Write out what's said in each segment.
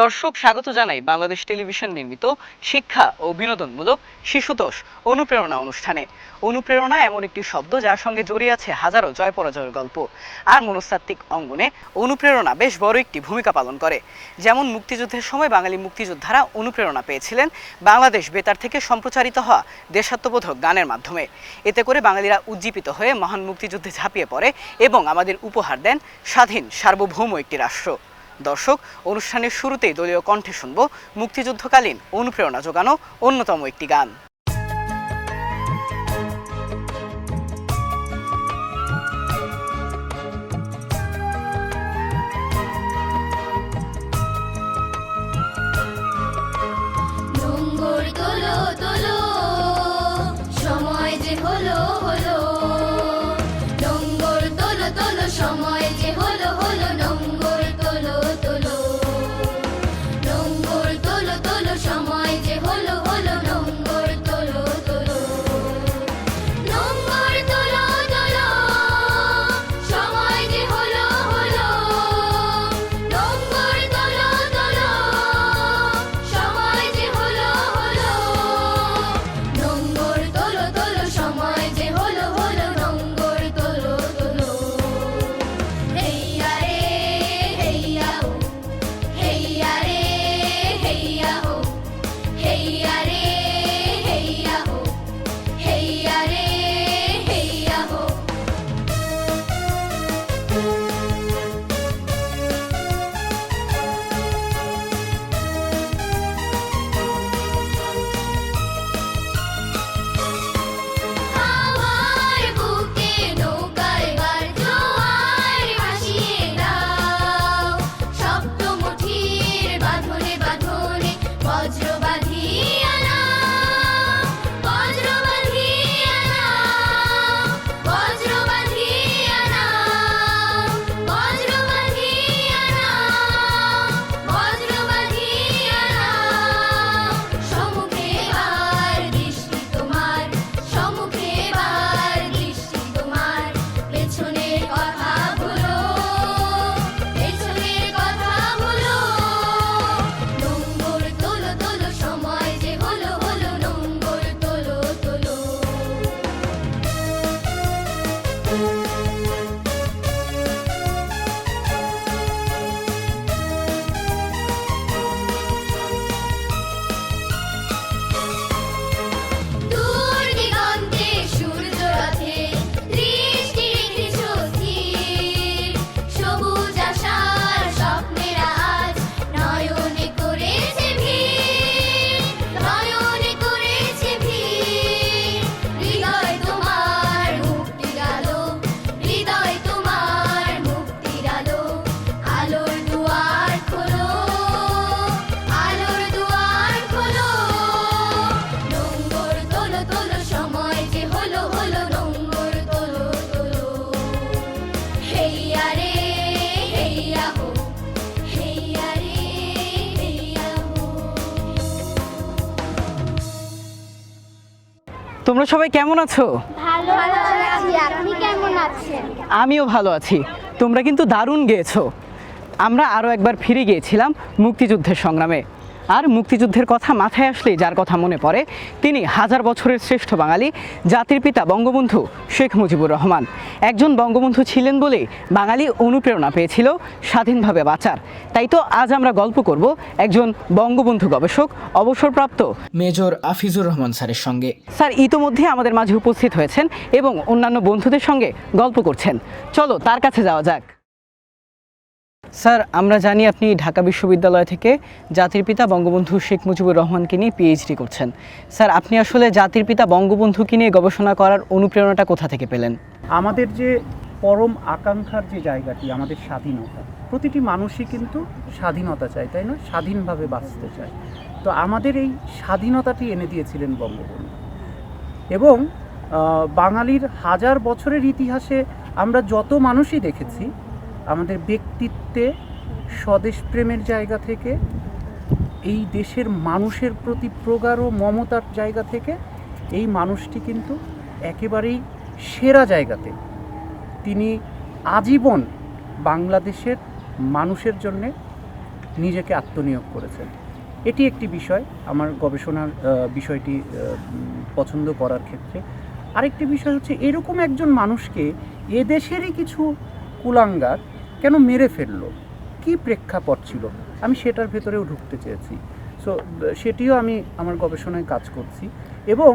দর্শক স্বাগত জানাই বাংলাদেশ টেলিভিশন নির্মিত শিক্ষা ও বিনোদনমূলক শিশুতোষ অনুপ্রেরণা অনুষ্ঠানে। অনুপ্রেরণা এমন একটি শব্দ যার সঙ্গে জড়িয়ে আছে হাজারো জয় পরাজয়ের গল্প। আর মনস্তাত্ত্বিক অঙ্গনে অনুপ্রেরণা বেশ বড় একটি ভূমিকা পালন করে। যেমন মুক্তিযুদ্ধের সময় বাঙালি মুক্তিযোদ্ধারা অনুপ্রেরণা পেয়েছিলেন বাংলাদেশ বেতার থেকে সম্প্রচারিত হওয়া দেশাত্মবোধক গানের মাধ্যমে। এতে করে বাঙালিরা উজ্জীবিত হয়ে মহান মুক্তিযুদ্ধে ঝাঁপিয়ে পড়ে এবং আমাদের উপহার দেন স্বাধীন সার্বভৌম একটি রাষ্ট্র। দর্শক অনুষ্ঠানের শুরুতেই দলীয় কণ্ঠে শুনব মুক্তিযুদ্ধকালীন অনুপ্রেরণা যোগানো অন্যতম একটি গান। তোমরা সবাই কেমন আছো? ভালো আছি আপনি কেমন আছেন? আমিও ভালো আছি। তোমরা কিন্তু দারুণ গেয়েছো। আমরা আরও একবার ফিরে গিয়েছিলাম মুক্তিযুদ্ধের সংগ্রামে। আর মুক্তিযুদ্ধের কথা মাথায় আসলেই যার কথা মনে পড়ে তিনি হাজার বছরের শ্রেষ্ঠ বাঙালি জাতির পিতা বঙ্গবন্ধু শেখ মুজিবুর রহমান। একজন বঙ্গবন্ধু ছিলেন বলেই বাঙালি অনুপ্রেরণা পেয়েছিল স্বাধীনভাবে বাঁচার। তাই তো আজ আমরা গল্প করব একজন বঙ্গবন্ধু গবেষক অবসরপ্রাপ্ত মেজর আফিজুর রহমান স্যারের সঙ্গে। স্যার ইতোমধ্যে আমাদের মাঝে উপস্থিত হয়েছেন এবং অন্যান্য বন্ধুদের সঙ্গে গল্প করছেন। চলো তার কাছে যাওয়া যাক। স্যার, আমরা জানি আপনি ঢাকা বিশ্ববিদ্যালয় থেকে জাতির পিতা বঙ্গবন্ধু শেখ মুজিবুর রহমানকে নিয়ে পিএইচডি করছেন। স্যার, আপনি আসলে জাতির পিতা বঙ্গবন্ধুকে নিয়ে গবেষণা করার অনুপ্রেরণাটা কোথা থেকে পেলেন? আমাদের যে পরম আকাঙ্ক্ষার যে জায়গাটি, আমাদের স্বাধীনতা, প্রতিটি মানুষই কিন্তু স্বাধীনতা চায়, তাই না? স্বাধীনভাবে বাঁচতে চায়। তো আমাদের এই স্বাধীনতাটি এনে দিয়েছিলেন বঙ্গবন্ধু। এবং বাঙালির হাজার বছরের ইতিহাসে আমরা যত মানুষই দেখেছি আমাদের ব্যক্তিত্বে স্বদেশপ্রেমের জায়গা থেকে, এই দেশের মানুষের প্রতি প্রগাঢ় মমতার জায়গা থেকে, এই মানুষটি কিন্তু একেবারেই সেরা জায়গাতে। তিনি আজীবন বাংলাদেশের মানুষের জন্যে নিজেকে আত্মনিয়োগ করেছেন। এটি একটি বিষয়, আমার গবেষণার বিষয়টি পছন্দ করার ক্ষেত্রে। আরেকটি বিষয় হচ্ছে, এরকম একজন মানুষকে এদেশেরই কিছু কুলাঙ্গার কেন মেরে ফেলল? কি প্রেক্ষাপট ছিল? আমি সেটার ভেতরেও ঢুকতে চেয়েছি। সো সেটিও আমি আমার গবেষণায় কাজ করছি। এবং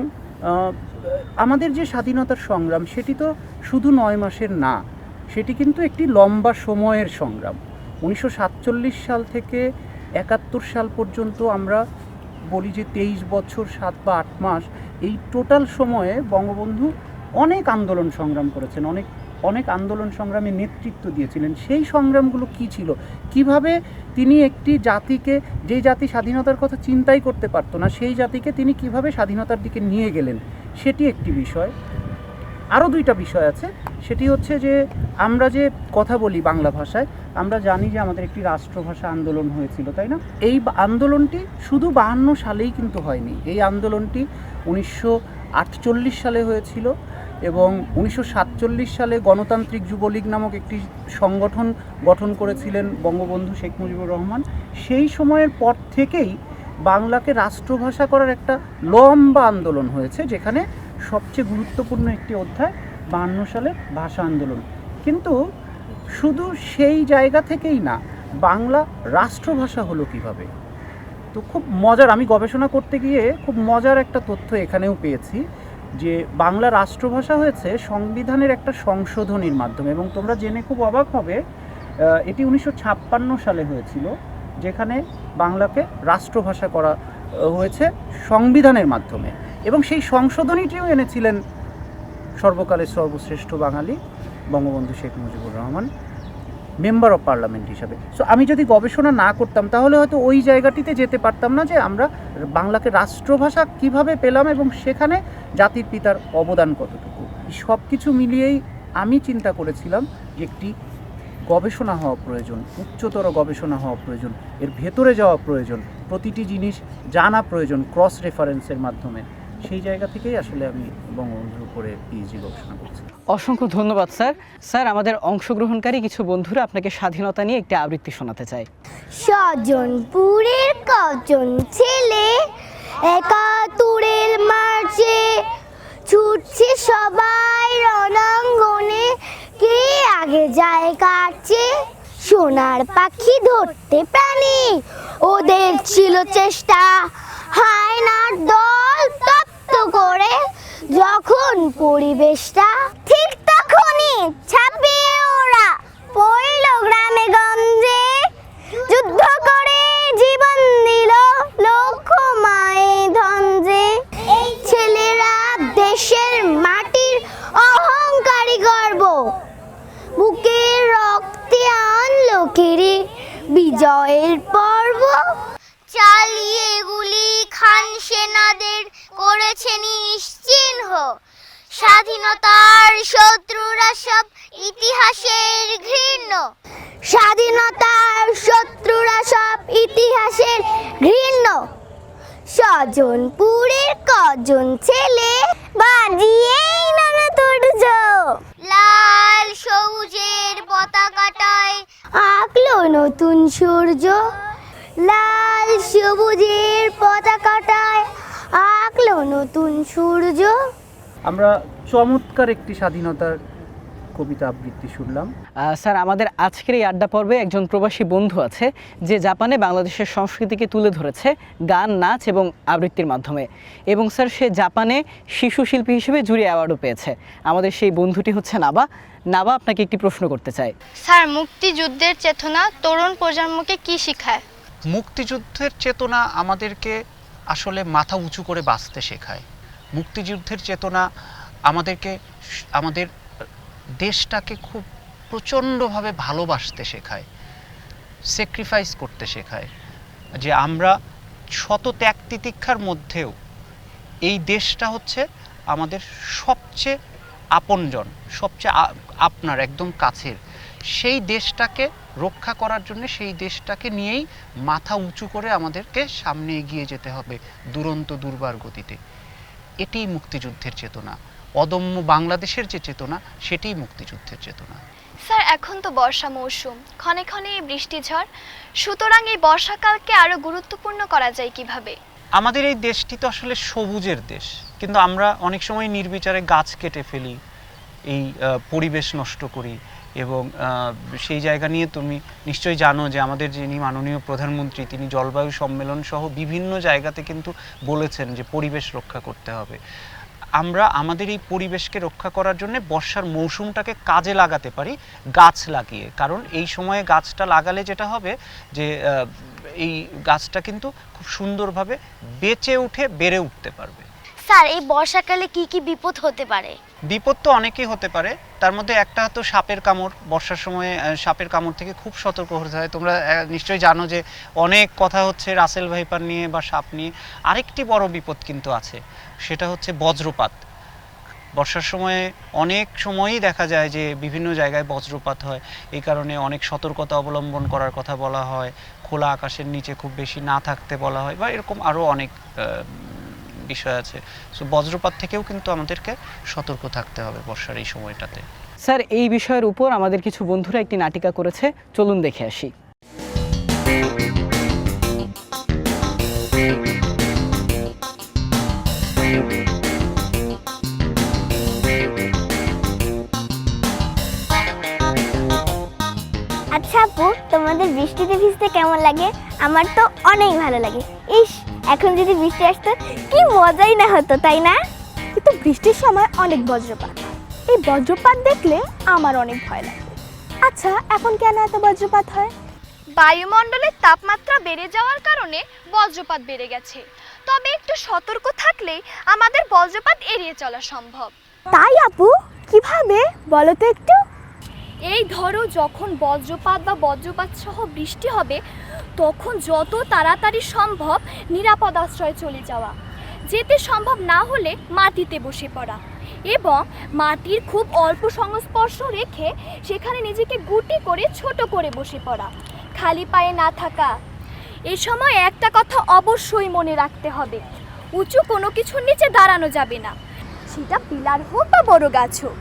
আমাদের যে স্বাধীনতার সংগ্রাম, সেটি তো শুধু নয় মাসের না, সেটি কিন্তু একটি লম্বা সময়ের সংগ্রাম। উনিশশো সাতচল্লিশ সাল থেকে একাত্তর সাল পর্যন্ত আমরা বলি যে তেইশ বছর, সাত বা আট মাস, এই টোটাল সময়ে বঙ্গবন্ধু অনেক আন্দোলন সংগ্রাম করেছেন, অনেক অনেক আন্দোলন সংগ্রামে নেতৃত্ব দিয়েছিলেন। সেই সংগ্রামগুলো কি ছিল? কীভাবে তিনি একটি জাতিকে, যে জাতি স্বাধীনতার কথা চিন্তাই করতে পারতো না, সেই জাতিকে তিনি কীভাবে স্বাধীনতার দিকে নিয়ে গেলেন, সেটি একটি বিষয়। আরও দুইটা বিষয় আছে। সেটি হচ্ছে যে, আমরা যে কথা বলি বাংলা ভাষায়, আমরা জানি যে আমাদের একটি রাষ্ট্রভাষা আন্দোলন হয়েছিল, তাই না? এই আন্দোলনটি শুধু বাহান্ন সালেই কিন্তু হয়নি। এই আন্দোলনটি উনিশশো আটচল্লিশ সালে হয়েছিল। এবং উনিশশো সাতচল্লিশ সালে গণতান্ত্রিক যুবলীগ নামক একটি সংগঠন গঠন করেছিলেন বঙ্গবন্ধু শেখ মুজিবুর রহমান। সেই সময়ের পর থেকেই বাংলাকে রাষ্ট্রভাষা করার একটা লম্বা আন্দোলন হয়েছে, যেখানে সবচেয়ে গুরুত্বপূর্ণ একটি অধ্যায় বাহান্ন সালের ভাষা আন্দোলন। কিন্তু শুধু সেই জায়গা থেকেই না, বাংলা রাষ্ট্রভাষা হলো কীভাবে? তো খুব মজার, আমি গবেষণা করতে গিয়ে খুব মজার একটা তথ্য এখানেও পেয়েছি। যে বাংলা রাষ্ট্রভাষা হয়েছে সংবিধানের একটা সংশোধনীর মাধ্যমে এবং তোমরা জেনে খুব অবাক হবে এটি উনিশশো ছাপ্পান্ন সালে হয়েছিল, যেখানে বাংলাকে রাষ্ট্রভাষা করা হয়েছে সংবিধানের মাধ্যমে। এবং সেই সংশোধনীটিও এনেছিলেন সর্বকালের সর্বশ্রেষ্ঠ Bangali Bangabandhu Sheikh Mujibur Rahman. Member of parliament হিসাবে। সো আমি যদি গবেষণা না করতাম, তাহলে হয়তো ওই জায়গাটিতে যেতে পারতাম না যে আমরা বাংলাকে রাষ্ট্রভাষা কীভাবে পেলাম এবং সেখানে জাতির পিতার অবদান কতটুকু। সব কিছু মিলিয়েই আমি চিন্তা করেছিলাম যে একটি গবেষণা হওয়া প্রয়োজন, উচ্চতর গবেষণা হওয়া প্রয়োজন, এর ভেতরে যাওয়া প্রয়োজন, প্রতিটি জিনিস জানা প্রয়োজন ক্রস রেফারেন্সের মাধ্যমে। সেই জায়গা থেকেই আসলে আমি বঙ্গবন্ধুর উপরে পিএইচডি গবেষণা করছি। অসংখ্য ধন্যবাদ, স্যার। স্যার, আমাদের অংশগ্রহণকারী কিছু বন্ধুরা আপনাকে স্বাধীনতা নিয়ে একটি আবৃত্তি শোনাতে চায়। স্বজনপুরের কজন ছেলে? একাত্তরের মার্চে ছুটছে সবাই রণাঙ্গনে। কে আগে যায় কাটছে সোনার পাখি ধরতে প্রাণী। ওদের ছিল চেষ্টা, হায়নার দল তপ্ত করে। যখন পরিবেশটা ঠিক তখনই ছাপিয়ে ওরা পড়ল গ্রামে গঞ্জে। যুদ্ধ করে জীবন দিল লক্ষ মায়ে ধঞ্জে এই ছেলেরা দেশের মাটির অহংকারী গর্ব। বুকের রক্তে আনলো কেড়ে। বিজয়ের পর্ব চালিয়ে গুলি খান সেনাদের করেছে নিশ্চিহ্ন। স্বাধীনতার শত্রুরা সব ইতিহাসের ঘৃণ্য। স্বাধীনতার শত্রুরা সব ইতিহাসের ঘৃণ্য। স্বজনপুরের কজন ছেলে বাজিয়েই নানা তুর্য লাল সবুজের পতাকাটায় আঁকলো নতুন সূর্য। লাল সবুজের পতাকাটায় আঁকলো নতুন সূর্য। আমরা চমৎকার একটি স্বাধীনতার কবিতা আবৃত্তি শুনলাম। স্যার আমাদের আজকের এই আড্ডা পর্বে একজন প্রবাসী বন্ধু আছে যে জাপানে বাংলাদেশের সংস্কৃতিকে তুলে ধরেছে গান নাচ এবং আবৃত্তির মাধ্যমে। এবং স্যার সে জাপানে শিশু শিল্পী হিসেবে জুরি অ্যাওয়ার্ডও পেয়েছে। আমাদের সেই বন্ধুটি হচ্ছে নাবা। নাবা আপনাকে একটি প্রশ্ন করতে চাই। স্যার মুক্তিযুদ্ধের চেতনা তরুণ প্রজন্মকে কি শেখায়? মুক্তিযুদ্ধের চেতনা আমাদেরকে আসলে মাথা উঁচু করে বাঁচতে শেখায়। মুক্তিযুদ্ধের চেতনা আমাদেরকে আমাদের দেশটাকে খুব প্রচণ্ডভাবে ভালোবাসতে শেখায় স্যাক্রিফাইস করতে শেখায়। যে আমরা শত ত্যাগ তিতিক্ষার মধ্যেও এই দেশটা হচ্ছে আমাদের সবচেয়ে আপনজন, সবচেয়ে আপনার, একদম কাছের। সেই দেশটাকে রক্ষা করার জন্য সেই দেশটাকে নিয়েই মাথা উঁচু করে আমাদেরকে সামনে এগিয়ে যেতে হবে দুরন্ত দুর্বার গতিতে। এটিই মুক্তিযুদ্ধের চেতনা। অদম্য বাংলাদেশের যে চেতনা সেটিই মুক্তিযুদ্ধের চেতনা। স্যার এখন তো বর্ষা মৌসুম। ক্ষণে ক্ষণে বৃষ্টি ঝড়। সুতরাং এই বর্ষাকালকে আরও গুরুত্বপূর্ণ করা যায় কীভাবে? আমাদের এই দেশটি তো আসলে সবুজের দেশ। কিন্তু আমরা অনেক সময় নির্বিচারে গাছ কেটে ফেলি এই পরিবেশ নষ্ট করি। এবং সেই জায়গা নিয়ে তুমি নিশ্চয়ই জানো যে আমাদের যিনি মাননীয় প্রধানমন্ত্রী, তিনি জলবায়ু সম্মেলন সহ বিভিন্ন জায়গাতে কিন্তু বলেছেন যে পরিবেশ রক্ষা করতে হবে। আমরা আমাদের এই পরিবেশকে রক্ষা করার জন্য বর্ষার মৌসুমটাকে কাজে লাগাতে পারি, গাছ লাগিয়ে। কারণ এই সময়ে গাছটা লাগালে যেটা হবে যে এই গাছটা কিন্তু খুব সুন্দরভাবে বেঁচে উঠে, বেড়ে উঠতে পারবে। স্যার, এই বর্ষাকালে কি কি বিপদ হতে পারে? বিপদ তো অনেকই হতে পারে। তার মধ্যে একটা হতো সাপের কামড়। বর্ষার সময়ে সাপের কামড় থেকে খুব সতর্ক হতে হয়। তোমরা নিশ্চয়ই জানো যে অনেক কথা হচ্ছে রাসেল ভাইপার নিয়ে বা সাপ নিয়ে। আরেকটি বড় বিপদ কিন্তু আছে, সেটা হচ্ছে বজ্রপাত। বর্ষার সময়ে অনেক সময়ই দেখা যায় যে বিভিন্ন জায়গায় বজ্রপাত হয়। এই কারণে অনেক সতর্কতা অবলম্বন করার কথা বলা হয়। খোলা আকাশের নিচে খুব বেশি না থাকতে বলা হয় বা এরকম আরও অনেক বিষয় আছে। সো বজ্রপাত থেকেও কিন্তু আমাদেরকে সতর্ক থাকতে হবে বর্ষার এই সময়টাতে। স্যার এই বিষয়ের উপর আমাদের কিছু বন্ধুরা একটি নাটিকা করেছে। চলুন দেখে আসি। আচ্ছা আপু তোমাদের বৃষ্টিতে ভিজতে কেমন লাগে? আমার তো অনেক ভালো লাগে। এখন যদি বৃষ্টি আসতো কি মজাই না হতো তাই না? কিন্তু বৃষ্টির সময় অনেক বজ্রপাত এই বজ্রপাত দেখলে আমার অনেক ভয় লাগে। আচ্ছা এখন কেন এত বজ্রপাত হয়? বায়ুমণ্ডলের তাপমাত্রা বেড়ে যাওয়ার কারণে বজ্রপাত বেড়ে গেছে। তবে একটু সতর্ক থাকলে আমাদের বজ্রপাত এড়িয়ে চলা সম্ভব। তাই আপু কীভাবে? বলো তো একটু। এই ধরো যখন বজ্রপাত বা বজ্রপাত সহ বৃষ্টি হবে তখন যত তাড়াতাড়ি সম্ভব নিরাপদ আশ্রয়ে চলে যাওয়া। যেতে সম্ভব না হলে মাটিতে বসে পড়া এবং মাটির খুব অল্প সংস্পর্শ রেখে সেখানে নিজেকে গুটি করে ছোট করে বসে পড়া, খালি পায়ে না থাকা। এ সময় একটা কথা অবশ্যই মনে রাখতে হবে, উঁচু কোনো কিছুর নিচে দাঁড়ানো যাবে না। সেটা পিলার হোক বা বড় গাছ হোক,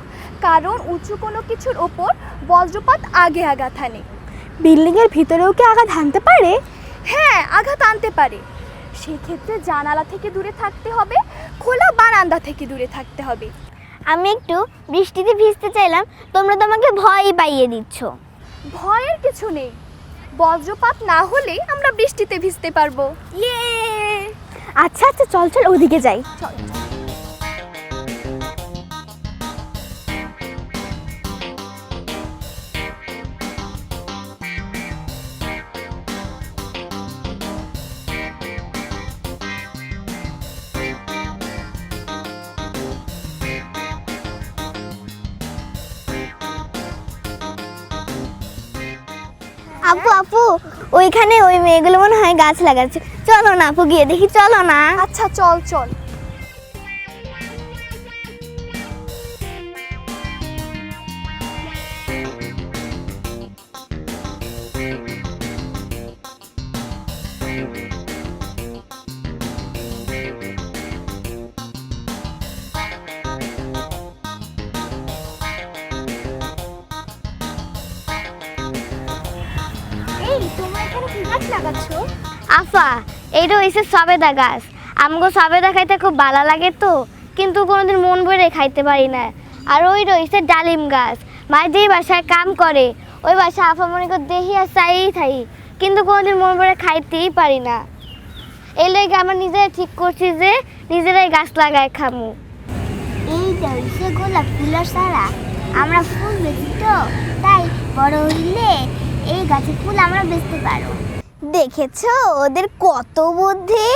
কারণ উঁচু কোনো কিছুর ওপর বজ্রপাত আগে আঘাত হানে। বিল্ডিংয়ের ভিতরেও কি আঘাত হানতে পারে? হ্যাঁ আঘাত আনতে পারে। সেক্ষেত্রে জানালা থেকে দূরে থাকতে হবে খোলা বারান্দা থেকে দূরে থাকতে হবে। আমি একটু বৃষ্টিতে ভিজতে চাইলাম তোমরা তো আমাকে ভয়ই পাইয়ে দিচ্ছ। ভয়ের কিছু নেই। বজ্রপাত না হলে আমরা বৃষ্টিতে ভিজতে পারব। ইয়ে! আচ্ছা আচ্ছা চল চল ওদিকে যাই। চল। আপু আপু, ওইখানে ওই মেয়েগুলো মনে হয় গাছ লাগাচ্ছে। চলো না আপু, গিয়ে দেখি, চলো না। আচ্ছা চল চল। আফা এইটা হইছে সবেদা গাছ। আমগো সবেদা খাইতে খুব ভালো লাগে তো, কিন্তু কোনোদিন মন ভরে খাইতে পারি না। আর ওই রয়েছে ডালিম গাছ। মা যেই বাসায় কাম করে, ওই বাসায় আফা মনে করে দেখি আর চাই থাই। কিন্তু কোনোদিন মন ভরে খাইতেই পারি না। এই লেগে আমরা নিজেরাই ঠিক করছি যে, নিজেরাই গাছ লাগায় খামু। এইটা গোলাপ ফুলের সারা আমরা ফুল বেচি তো, তাই বড় হইলে এই গাছের ফুল আমরা বেচতে পারো। দেখেছ? ওদের কত বুদ্ধি?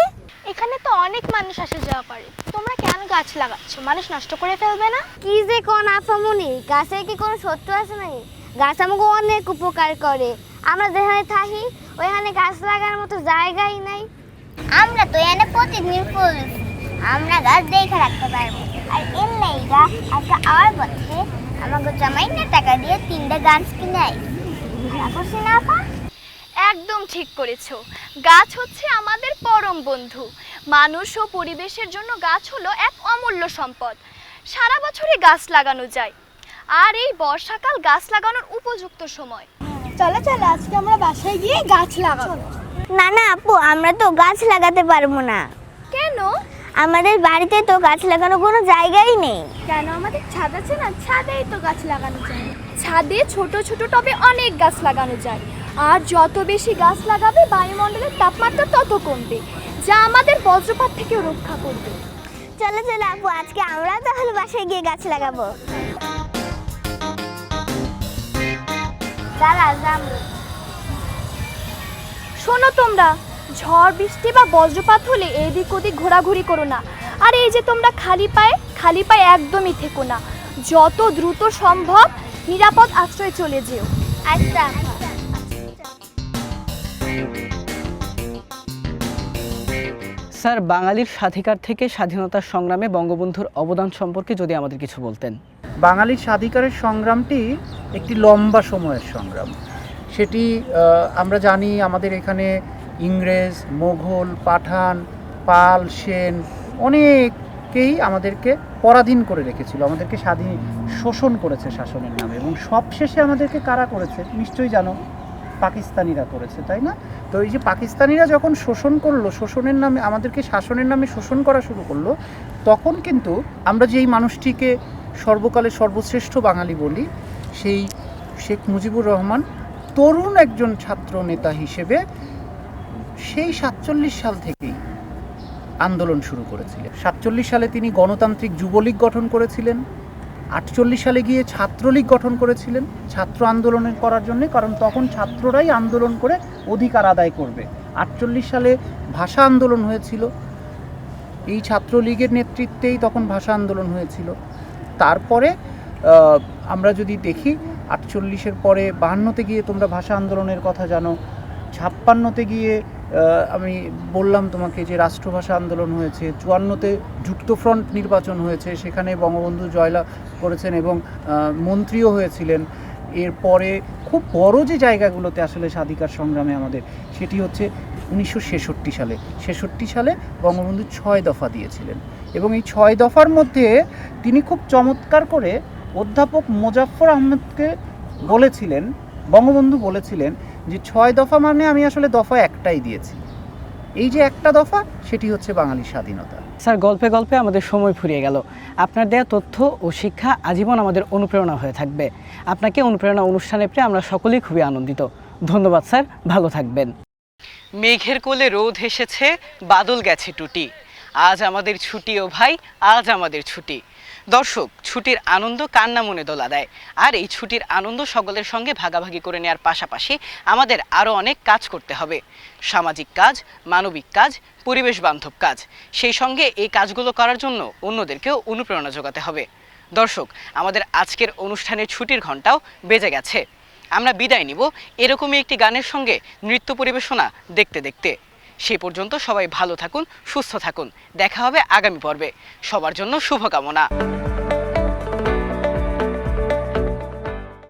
এখানে তো অনেক মানুষ আসা যাওয়া করে। তোমরা কেন গাছ লাগাচ্ছ? মানুষ নষ্ট করে ফেলবে না? কি যে কোন আফামুনি গাছের কি কোনো সত্য আছে নাকি? গাছ আমাকে অনেক উপকার করে। আমরা যেখানে থাকি ওইখানে গাছ লাগার মতো জায়গাই নাই। আমরা তো এখানে প্রতিদিন ফুল আমরা গাছ দেখে রাখতে পারব। আর এর লাইগা আজকে আমার পথে আমাকে জামাই না টাকা দিয়ে তিনটা গাছ কিনে আই করছি না আপা একদম ঠিক করেছ। গাছ হচ্ছে আমাদের পরম বন্ধু। মানুষ ও পরিবেশের জন্য গাছ হলো এক অমূল্য সম্পদ। সারা বছরই গাছ লাগানো যায়। আর এই বর্ষাকাল গাছ লাগানোর উপযুক্ত সময়। চলো চলো আজকে আমরা বাসায় গিয়ে গাছ লাগাবো। না না আপু আমরা তো গাছ লাগাতে পারব না। কেন? আমাদের বাড়িতে তো গাছ লাগানো কোনো জায়গাই নেই। কেন? আমাদের ছাদ আছে না? ছাদেই তো গাছ লাগানো যায়। ছাদে ছোট ছোট টবে অনেক গাছ লাগানো যায়। আর যত বেশি গাছ লাগাবে বায়ুমণ্ডলের তাপমাত্রা তত কমবে যা আমাদের বজ্রপাত থেকে রক্ষা করবে। চলো চলো আপু আজকে আমরা তাহলে বাসায় গিয়ে গাছ লাগাবো। শোনো তোমরা ঝড় বৃষ্টি বা বজ্রপাত হলে এদিক ওদিক ঘোরাঘুরি করো না। আর এই যে তোমরা খালি পায়ে খালি পায়ে একদমই থেকো না। যত দ্রুত সম্ভব নিরাপদ আশ্রয়ে চলে যেও। আচ্ছা। স্যার বাঙালির স্বাধিকার থেকে স্বাধীনতার সংগ্রামে বঙ্গবন্ধুর অবদান সম্পর্কে যদি আমাদের কিছু বলতেন। বাঙালির স্বাধিকারের সংগ্রামটি একটি লম্বা সময়ের সংগ্রাম। সেটি আমরা জানি আমাদের এখানে ইংরেজ মোঘল পাঠান পাল সেন অনেককেই আমাদেরকে পরাধীন করে রেখেছিল। আমাদেরকে স্বাধীন, শোষণ করেছে শাসনের নামে এবং সবশেষে আমাদেরকে কারা করেছে? নিশ্চয়ই জানো, পাকিস্তানিরা করেছে, তাই না? তো এই যে পাকিস্তানিরা যখন শোষণ করল, শোষণের নামে, আমাদেরকে শাসনের নামে শোষণ করা শুরু করল, তখন কিন্তু আমরা যেই মানুষটিকে সর্বকালের সর্বশ্রেষ্ঠ বাঙালি বলি, সেই শেখ মুজিবুর রহমান, তরুণ একজন ছাত্র নেতা হিসেবে, সেই সাতচল্লিশ সাল থেকেই আন্দোলন শুরু করেছিলেন। সাতচল্লিশ সালে তিনি গণতান্ত্রিক যুবলীগ গঠন করেছিলেন। আটচল্লিশ সালে গিয়ে ছাত্রলীগ গঠন করেছিলেন। ছাত্র আন্দোলনের করার জন্য, কারণ তখন ছাত্ররাই আন্দোলন করে অধিকার আদায় করবে। আটচল্লিশ সালে ভাষা আন্দোলন হয়েছিল। এই ছাত্রলীগের নেতৃত্বেই তখন ভাষা আন্দোলন হয়েছিল। তারপরে আমরা যদি দেখি, আটচল্লিশের পরে বাহান্নতে গিয়ে তোমরা ভাষা আন্দোলনের কথা জানো। ছাপ্পান্নতে গিয়ে আমি বললাম তোমাকে যে রাষ্ট্রভাষা আন্দোলন হয়েছে, চুয়ান্নতে যুক্তফ্রন্ট নির্বাচন হয়েছে, সেখানে বঙ্গবন্ধু জয়লাভ করেছেন এবং মন্ত্রীও হয়েছিলেন। এরপরে খুব বড় যে জায়গাগুলোতে আসলে স্বাধিকার সংগ্রামে আমাদের, সেটি হচ্ছে উনিশশো ছেষট্টি সালে। ছেষট্টি সালে বঙ্গবন্ধু ছয় দফা দিয়েছিলেন এবং এই ছয় দফার মধ্যে তিনি খুব চমৎকার করে অধ্যাপক মোজাফফর আহমেদকে বলেছিলেন, বঙ্গবন্ধু বলেছিলেন যে ছয় দফা মানে আমি আসলে দফা একটাই দিয়েছি। এই যে একটা দফা সেটি হচ্ছে বাঙালির স্বাধীনতা। স্যার গল্পে গল্পে আমাদের সময় ফুরিয়ে গেল। আপনার দেয়া তথ্য ও শিক্ষা আজীবন আমাদের অনুপ্রেরণা হয়ে থাকবে। আপনাকে অনুপ্রেরণা অনুষ্ঠানে পেয়ে আমরা সকলেই খুবই আনন্দিত। ধন্যবাদ স্যার। ভালো থাকবেন। মেঘের কোলে রোদ এসেছে বাদল গেছে টুটি। আজ আমাদের ছুটি ও ভাই, আজ আমাদের ছুটি। দর্শক, ছুটির আনন্দ কান্না মনে দোলা দেয়? আর এই ছুটির আনন্দ সকলের সঙ্গে ভাগাভাগি করে নেওয়ার পাশাপাশি আমাদের আরও অনেক কাজ করতে হবে। সামাজিক কাজ, মানবিক কাজ পরিবেশ বান্ধব কাজ। সেই সঙ্গে এই কাজগুলো করার জন্য অন্যদেরকেও অনুপ্রেরণা যোগাতে হবে। দর্শক, আমাদের আজকের অনুষ্ঠানের ছুটির ঘন্টাও বেজে গেছে। আমরা বিদায় নিব এরকমই একটি গানের সঙ্গে নৃত্য পরিবেশনা দেখতে দেখতে। সে পর্যন্ত সবাই ভালো থাকুন সুস্থ থাকুন। দেখা হবে আগামী পর্বে। সবার জন্য শুভকামনা।